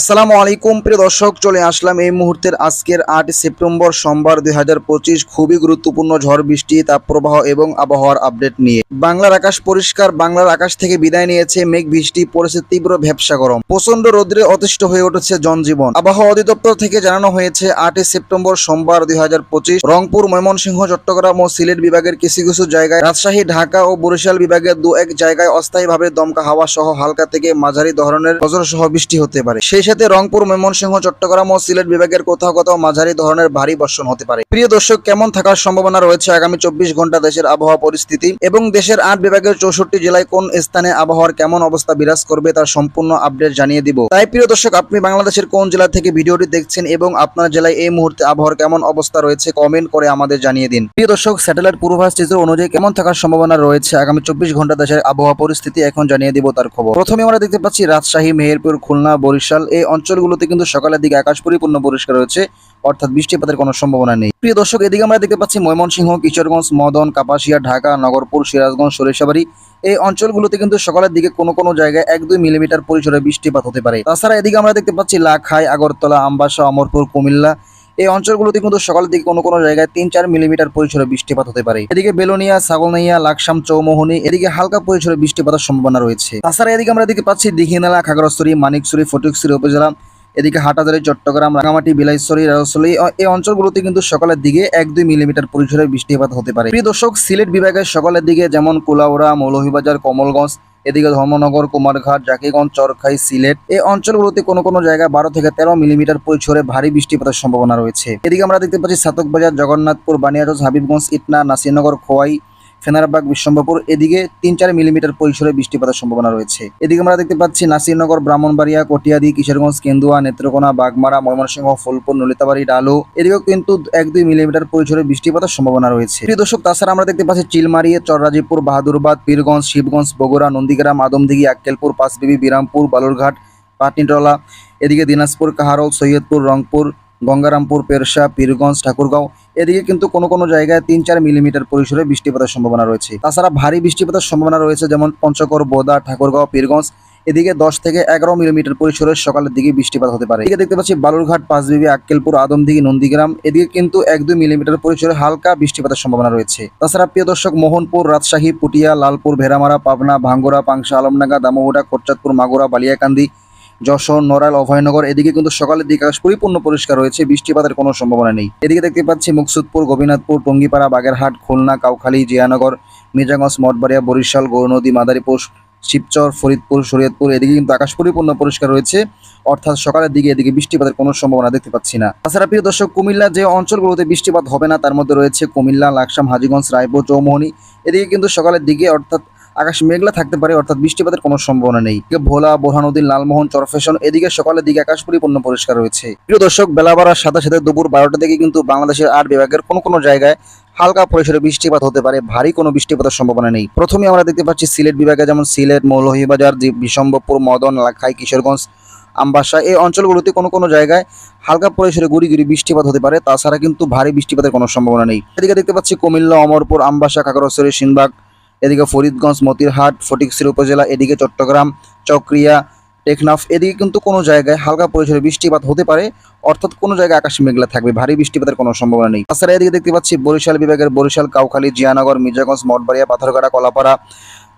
আসসালামু আলাইকুম, প্রিয় দর্শক, চলে আসলাম এই মুহূর্তের আজকের আট সেপ্টেম্বর সোমবার দুই হাজার পঁচিশ। খুবই গুরুত্বপূর্ণ ঝড়, বৃষ্টি, তাপপ্রবাহ এবং আবহাওয়ার আপডেট নিয়ে। বাংলার আকাশ পরিষ্কার, বাংলার আকাশ থেকে বিদায় নিয়েছে মেঘ, বৃষ্টি পড়েছে তীব্র ভ্যাবসা গরম। প্রচণ্ড রোদ্রে অতিষ্ঠ হয়ে উঠেছে জনজীবন। আবহাওয়া অধিদপ্তর থেকে জানানো হয়েছে আটই সেপ্টেম্বর সোমবার দুই হাজার পঁচিশ, রংপুর, ময়মনসিংহ, চট্টগ্রাম ও সিলেট বিভাগের কিছু কিছু জায়গায়, রাজশাহী, ঢাকা ও বরিশাল বিভাগের দু এক জায়গায় অস্থায়ীভাবে দমকা হাওয়া সহ হালকা থেকে মাঝারি ধরনের বজ্র সহ বৃষ্টি হতে পারে। সেই সাথে রংপুর, ময়মনসিংহ, চট্টগ্রাম ও সিলেট বিভাগের কোথাও কোথাও মাঝারি ধরনের ভারী বর্ষণ হতে পারে। প্রিয় দর্শক, কেমন থাকার সম্ভাবনা রয়েছে আগামী চব্বিশ ঘণ্টা দেশের আবহাওয়া পরিস্থিতি এবং দেশের আট বিভাগের চৌষট্টি জেলায় কোন স্থানে আবহাওয়ার কেমন অবস্থা বিরাজ করবে তার সম্পূর্ণ আপডেট জানিয়ে দিব। তাই প্রিয় দর্শক, আপনি বাংলাদেশের কোন জেলা থেকে ভিডিওটি দেখছেন এবং আপনার জেলায় এই মুহূর্তে আবহাওয়ার কেমন অবস্থা রয়েছে কমেন্ট করে আমাদের জানিয়ে দিন। প্রিয় দর্শক, স্যাটেলাইট পূর্বাভাস চিত্র অনুযায়ী কেমন থাকার সম্ভাবনা রয়েছে আগামী চব্বিশ ঘণ্টা দেশের আবহাওয়া পরিস্থিতি এখন জানিয়ে দিব তার খবর। প্রথমে আমরা দেখতে পাচ্ছি রাজশাহী, মেহেরপুর, খুলনা, বরিশাল এই অঞ্চলগুলোতে কিন্তু সকালের দিকে আকাশ পরিপূর্ণ পরিষ্কার রয়েছে, অর্থাৎ বৃষ্টিপাতের কোনো সম্ভাবনা নেই। প্রিয় দর্শক, এদিকে আমরা দেখতে পাচ্ছি ময়মনসিংহ, কিশোরগঞ্জ, মদন, কাপাসিয়া, ঢাকা, নগরপুর, সিরাজগঞ্জ, সরিষাবাড়ি। এই অঞ্চলগুলোতে কিন্তু সকালের দিকে কোনো কোনো জায়গায় এক দুই মিলিমিটার পরিসরে বৃষ্টিপাত হতে পারে। তাছাড়া এদিকে আমরা দেখতে পাচ্ছি লাখাই, আগরতলা, আমবাসা, অমরপুর, কুমিল্লা এই অঞ্চলগুলোতে কিন্তু সকালের দিকে কোনো কোনো জায়গায় তিন চার মিলিমিটার পরিসরে বৃষ্টিপাত হতে পারে। এদিকে বেলোনিয়া ছাগলনাইয়া লাকসাম, চৌমোহনী, এদিকে হালকা পরিসরে বৃষ্টিপাতের সম্ভাবনা রয়েছে। তাছাড়া এদিকে আমরা দেখতে পাচ্ছি দীঘিনালা, খাগড়াছড়ি মানিকছড়ি ফটিকছড়ি উপজেলা, এদিকে হাটাজারি, চট্টগ্রাম রাঙামাটি বিলাইছড়ি রাজশাহী এই অঞ্চলগুলোতে কিন্তু সকালের দিকে এক দুই মিলিমিটার পরিসরে বৃষ্টিপাত হতে পারে। প্রিয় দর্শক, সিলেট বিভাগের সকালের দিকে যেমন কুলাউড়া, মৌলভীবাজার, কমলগঞ্জ এদিকে ধর্মনগর, কুমারঘাট, জাকিগঞ্জ, চরখাই, সিলেট এই অঞ্চলগুলোতে কোনো কোনো জায়গায় বারো থেকে তেরো মিলিমিটার পরিসরে ভারী বৃষ্টিপাতের সম্ভাবনা রয়েছে। এদিকে আমরা দেখতে পাচ্ছি সাতকবাজার, জগন্নাথপুর বানিয়াগঞ্জ হাবিবগঞ্জ, ইটনা, নাসিরনগর, খোয়াই ফেনারবাগ বিশ্বম্বরপুর এদিকে তিন চার মিলিমিটার পরিসরে বৃষ্টিপাতের সম্ভাবনা রয়েছে। এদিকে আমরা দেখতে পাচ্ছি নাসিরনগর, ব্রাহ্মণবাড়িয়া, কটিয়াদি, কিশোরগঞ্জ, কেন্দুয়া, নেত্রকোনা, বাগমারা, ময়মনসিংহ, ফুলপুর, নলিতাবাড়ি, ডালু, এদিকেও কিন্তু এক দুই মিলিমিটার পরিসরে বৃষ্টিপাতের সম্ভাবনা রয়েছে। প্রিয় দর্শক, তাছাড়া আমরা দেখতে পাচ্ছি চিলমারি চররাজীপুর বাহাদুরবাদ, পীরগঞ্জ, শিবগঞ্জ, বগুড়া, নন্দীগ্রাম, আদমদিঘি, আক্কেলপুর, পাঁচবিবি, বিরামপুর, বালুরঘাট, পাটনিটলা, এদিকে দিনাজপুর, কাহারল, সৈয়দপুর, রংপুর গঙ্গারামপুর পেরসা পীরগঞ্জ, ঠাকুরগাঁও। এদিকে কিন্তু কোনো কোনো জায়গায় তিন চার মিলিমিটার পরিসরে বৃষ্টিপাতের সম্ভাবনা রয়েছে। তাছাড়া ভারী বৃষ্টিপাতের সম্ভাবনা রয়েছে যেমন পঞ্চগড়, বোদা, ঠাকুরগাঁও, পীরগঞ্জ। এদিকে দশ থেকে এগারো মিলিমিটার পরিসরের সকালের দিকে বৃষ্টিপাত হতে পারে। এদিকে দেখতে পাচ্ছি বালুরঘাট, পাঁচবিবি, আক্কেলপুর, আদমদিঘি, নন্দীগ্রাম। এদিকে কিন্তু এক দুই মিলিমিটার পরিসরে হালকা বৃষ্টিপাতের সম্ভাবনা রয়েছে। তাছাড়া প্রিয় দর্শক, মোহনপুর, রাজশাহী, পুটিয়া, লালপুর, ভেড়ামারা, পাবনা, ভাঙ্গুরা, পাংশা, আলমডাঙ্গা, দামোহটা, কোটচাঁদপুর, মাগুরা, বালিয়াকান্দি যশোর, নড়াইল, অভয়নগর, এদিকে কিন্তু সকালের দিকে আকাশ পরিপূর্ণ পরিষ্কার রয়েছে, বৃষ্টিপাতের কোনো সম্ভাবনা নেই। এদিকে দেখতে পাচ্ছি মুকসুদপুর গোবিনাথপুর টঙ্গিপাড়া, বাগেরহাট, খুলনা, কাউখালী, জিয়ানগর মির্জাগঞ্জ মঠবাড়িয়া, বরিশাল গৌরনদী মাদারীপুর, শিবচর, ফরিদপুর, শরীয়তপুর, এদিকে কিন্তু আকাশ পরিপূর্ণ পরিষ্কার রয়েছে, অর্থাৎ সকালের দিকে এদিকে বৃষ্টিপাতের কোনো সম্ভাবনা দেখতে পাচ্ছি না। তাছাড়া প্রিয় দর্শক, কুমিল্লা যে অঞ্চলগুলোতে বৃষ্টিপাত হবে না, তার মধ্যে রয়েছে কুমিল্লা, লাকসাম, হাজিগঞ্জ, রায়পুর, চৌমোহনী, এদিকে কিন্তু সকালের দিকে অর্থাৎ আকাশ মেঘলা থাকতে পারে, অর্থাৎ বৃষ্টিপাতের কোনো সম্ভাবনা নেই। ভোলা, বোরহানুদ্দিন, লালমোহন, চরফেশন, এদিকে সকালের দিকে আকাশ পরিপূর্ণ পরিষ্কার রয়েছে। প্রিয় দর্শক, বেলা বাড়ার সাথে সাথে দুপুর বারোটা থেকে কিন্তু বাংলাদেশের আট বিভাগের কোনো কোনো জায়গায় হালকা পরিসরে বৃষ্টিপাত হতে পারে, ভারী কোনো বৃষ্টিপাতের সম্ভাবনা নেই। প্রথমে আমরা দেখতে পাচ্ছি সিলেট বিভাগে, যেমন সিলেট, মৌলভীবাজার দি- বিশম্বরপুর মদন, লাখাই, কিশোরগঞ্জ, আমবাসা, এই অঞ্চলগুলোতে কোনো কোনো জায়গায় হালকা পরিসরে গুড়ি গুড়ি বৃষ্টিপাত হতে পারে, তাছাড়া কিন্তু ভারী বৃষ্টিপাতের কোনো সম্ভাবনা নেই। এদিকে দেখতে পাচ্ছি কুমিল্লা, অমরপুর, আমবাসা কাকরশ্বরী সিনবাগ এদিকে ফরিদগঞ্জ, মতিরহাট ফটিকশ্রী উপজেলা, এদিকে চট্টগ্রাম, চক্রিয়া, টেকনাফ, এদিকে কিন্তু কোনো জায়গায় হালকা পরিসরে বৃষ্টিপাত হতে পারে। অর্থাৎ কোনো জায়গায় আকাশ মেঘলা থাকবে। ভারী বৃষ্টিপাতের কোনো সম্ভাবনা নেই। তাছাড়া এদিকে দেখতে পাচ্ছি বরিশাল বিভাগের বরিশাল, কাউখালী, জিয়ানগর, মির্জাগঞ্জ, মঠবাড়িয়া, পাথরঘাটা, কলাপাড়া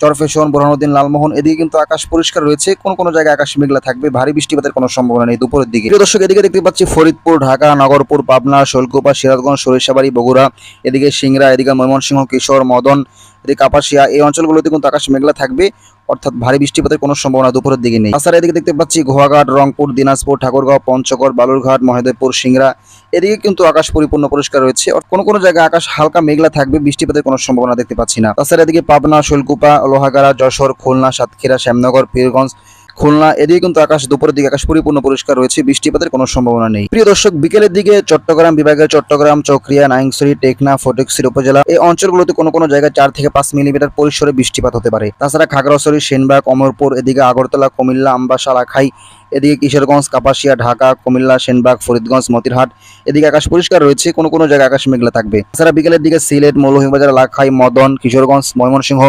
চরফেশন বোরহানুদ্দিন, লালমোহন, এদিকে কিন্তু আকাশ পরিষ্কার রয়েছে। কোন কোন জায়গায় আকাশ মেঘলা থাকবে, ভারী বৃষ্টিপাতের কোনো সম্ভাবনা নেই দুপুরের দিকে। প্রিয় দর্শক, এদিকে দেখতে পাচ্ছি ফরিদপুর, ঢাকা, নগরপুর, পাবনা, শোলকুপা, সিরাজগঞ্জ, সরিষাবাড়ি, বগুড়া, এদিকে সিংরা এদিকে ময়মনসিংহ, কিশোর, মদন এদিকে কাপাসিয়া, এই অঞ্চলগুলোতে কিন্তু আকাশ মেঘলা থাকবে, অর্থাৎ ভারী বৃষ্টিপাতের কোনো সম্ভাবনা দুপুরের দিকে নেই। তাছাড়া এদিকে দেখতে পাচ্ছি গোয়াঘাট রংপুর, দিনাজপুর, ঠাকুরগাঁও, পঞ্চগড়, বালুরঘাট মহেদেবপুর সিংড়া। এদিকে কিন্তু আকাশ পরিপূর্ণ পরিষ্কার রয়েছে কোন কোনো জায়গায় আকাশ হালকা মেঘলা থাকবে, বৃষ্টিপাতের কোনো সম্ভাবনা দেখতে পাচ্ছি না। তাছাড়া এদিকে পাবনা, শৈলকুপা, লোহাগাড়া, যশোর, খুলনা, সাতক্ষীরা, শ্যামনগর, পীরগঞ্জ খুলনা, এদিকে কিন্তু আকাশ, দুপুরের দিকে আকাশ পরিপূর্ণ পরিষ্কার রয়েছে, বৃষ্টিপাতের কোনো সম্ভাবনা নেই। প্রিয় দর্শক, বিকেলের দিকে চট্টগ্রাম বিভাগের চট্টগ্রাম, চক্রিয়া নাইংসরি টেকনা ফটিকছড়ি উপজেলা, এই অঞ্চলগুলোতে কোনো কোনো জায়গায় চার থেকে পাঁচ মিলিমিটার পরিসরে বৃষ্টিপাত হতে পারে। তাছাড়া খাগড়াছড়ি, সেনবাগ, অমরপুর, এদিকে আগরতলা, কুমিল্লা আমবাসা লাখাই এদিকে কিশোরগঞ্জ, কাপাসিয়া, ঢাকা, কুমিল্লা, সেনবাগ, ফরিদগঞ্জ, মতিরহাট, এদিকে আকাশ পরিষ্কার রয়েছে, কোনো কোনো জায়গায় আকাশ মেঘলা থাকবে। এছাড়া বিকেলের দিকে সিলেট, মৌলভীবাজার, লাখাই, মদন, কিশোরগঞ্জ, ময়মনসিংহ,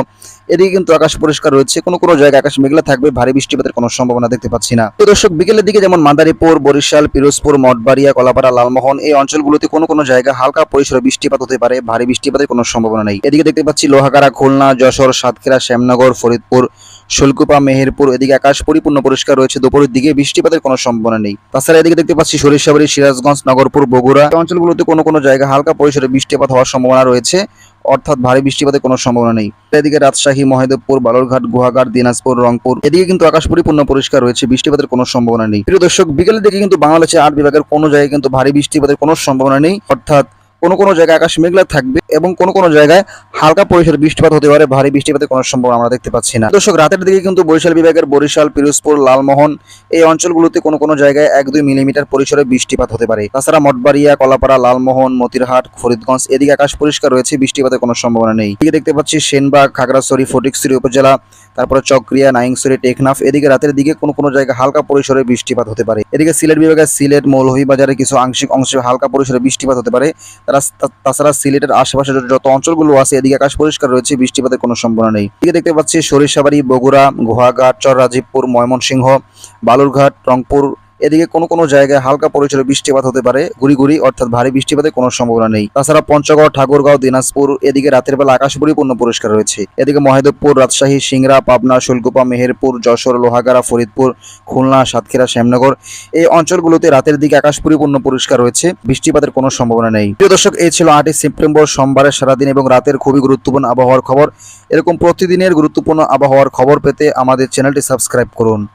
এদিকে কিন্তু আকাশ পরিষ্কার রয়েছে, কোনো কোনো জায়গায় আকাশ মেঘলা থাকবে, ভারী বৃষ্টিপাতের কোনো সম্ভাবনা দেখতে পাচ্ছি না। তো দর্শক, বিকেলের দিকে যেমন মাদারীপুর, বরিশাল, পিরোজপুর, মঠবাড়িয়া, কলাপাড়া, লালমোহন, এই অঞ্চলগুলোতে কোনো কোনো জায়গায় হালকা পরিসরে বৃষ্টিপাত হতে পারে, ভারী বৃষ্টিপাতের কোনো সম্ভাবনা নেই। এদিকে দেখতে পাচ্ছি লোহাগাড়া, খুলনা, যশোর, সাতক্ষীরা, শ্যামনগর, ফরিদপুর শুল্কুপা, মেহেরপুর, এদিকে আকাশ পরিপূর্ণ পরিষ্কার রয়েছে, দুপুরের দিকে বৃষ্টিপাতের কোনো সম্ভাবনা নেই। তাছাড়া এদিকে দেখতে পাচ্ছি সরিষাবাড়ি, সিরাজগঞ্জ, নগরপুর, বগুড়া অঞ্চলগুলোতে কোনো কোনো জায়গায় হালকা পরিসরে বৃষ্টিপাত হওয়ার সম্ভাবনা রয়েছে, অর্থাৎ ভারী বৃষ্টিপাতের কোনো সম্ভাবনা নেই। এদিকে রাজশাহী মহেদেবপুর বালুরঘাট গুহাঘাট দিনাজপুর, রংপুর, এদিকে কিন্তু আকাশ পরিপূর্ণ পরিষ্কার রয়েছে, বৃষ্টিপাতের কোনো সম্ভাবনা নেই। প্রিয় দর্শক, বিকেলের দিকে কিন্তু বাংলাদেশের আট বিভাগের কোনো জায়গায় কিন্তু ভারী বৃষ্টিপাতের কোনো সম্ভাবনা নেই, অর্থাৎ কোনো কোনো জায়গায় আকাশ মেঘলা থাকবে এবং কোনো কোনো জায়গায় হালকা পরিসরে বৃষ্টিপাত হতে পারে, ভারী বৃষ্টিপাতের কোনো সম্ভাবনা আমরা দেখতে পাচ্ছি না। দর্শক, রাতের দিকে কিন্তু বরিশাল বিভাগের বরিশাল, পিরোজপুর, লালমোহন এই অঞ্চলগুলোতে কোনো কোনো জায়গায় এক দুই মিলিমিটার পরিসরে বৃষ্টিপাত হতে পারে। তাছাড়া মঠবাড়িয়া, কলাপাড়া, লালমোহন, মতিরহাট, ফরিদগঞ্জ এদিকে আকাশ পরিষ্কার রয়েছে, বৃষ্টিপাতের কোনো সম্ভাবনা নেই। এদিকে দেখতে পাচ্ছি সেনবাগ, খাগড়াছড়ি, ফটিকছড়ি উপজেলা, তারপরে চক্রিয়া, নাইংছড়ি, টেকনাফ এদিকে রাতের দিকে কোনো কোনো জায়গায় হালকা পরিসরে বৃষ্টিপাত হতে পারে। এদিকে সিলেট বিভাগের সিলেট, মৌলভীবাজারে কিছু আংশিক অংশে হালকা পরিসরে বৃষ্টিপাত হতে পারে। তাছাড়া সিলেটের আশেপাশে যত- অঞ্চলগুলো আছে, এদিকে আকাশ পরিষ্কার রয়েছে, বৃষ্টিপাতের কোনো সম্ভাবনা নেই। এদিকে দেখতে পাচ্ছি সরিষাবাড়ি, বগুড়া, গোহাঘাট চর রাজীবপুর ময়মনসিংহ, বালুরঘাট, রংপুর এদিকে কোনো কোনো জায়গায় হালকা পরিসরে বৃষ্টিপাত হতে পারে গুড়ি গুড়ি অর্থাৎ ভারী বৃষ্টিপাতের কোনো সম্ভাবনা নেই। তাছাড়া পঞ্চগড়, ঠাকুরগাঁও, দিনাজপুর, এদিকে রাতের বেলা আকাশ পরিপূর্ণ পরিষ্কার রয়েছে। এদিকে মহেদেবপুর রাজশাহী, সিংড়া, পাবনা, শুল্কুপা, মেহেরপুর, যশোর, লোহাগাড়া, ফরিদপুর, খুলনা, সাতক্ষীরা, শ্যামনগর এই অঞ্চলগুলোতে রাতের দিকে আকাশ পরিপূর্ণ পরিষ্কার রয়েছে, বৃষ্টিপাতের কোনো সম্ভাবনা নেই। প্রিয় দর্শক, এই ছিল আটই সেপ্টেম্বর, সোমবারের সারাদিন এবং রাতের খুবই গুরুত্বপূর্ণ আবহাওয়ার খবর। এরকম প্রতিদিনের গুরুত্বপূর্ণ আবহাওয়ার খবর পেতে আমাদের চ্যানেলটি সাবস্ক্রাইব করুন।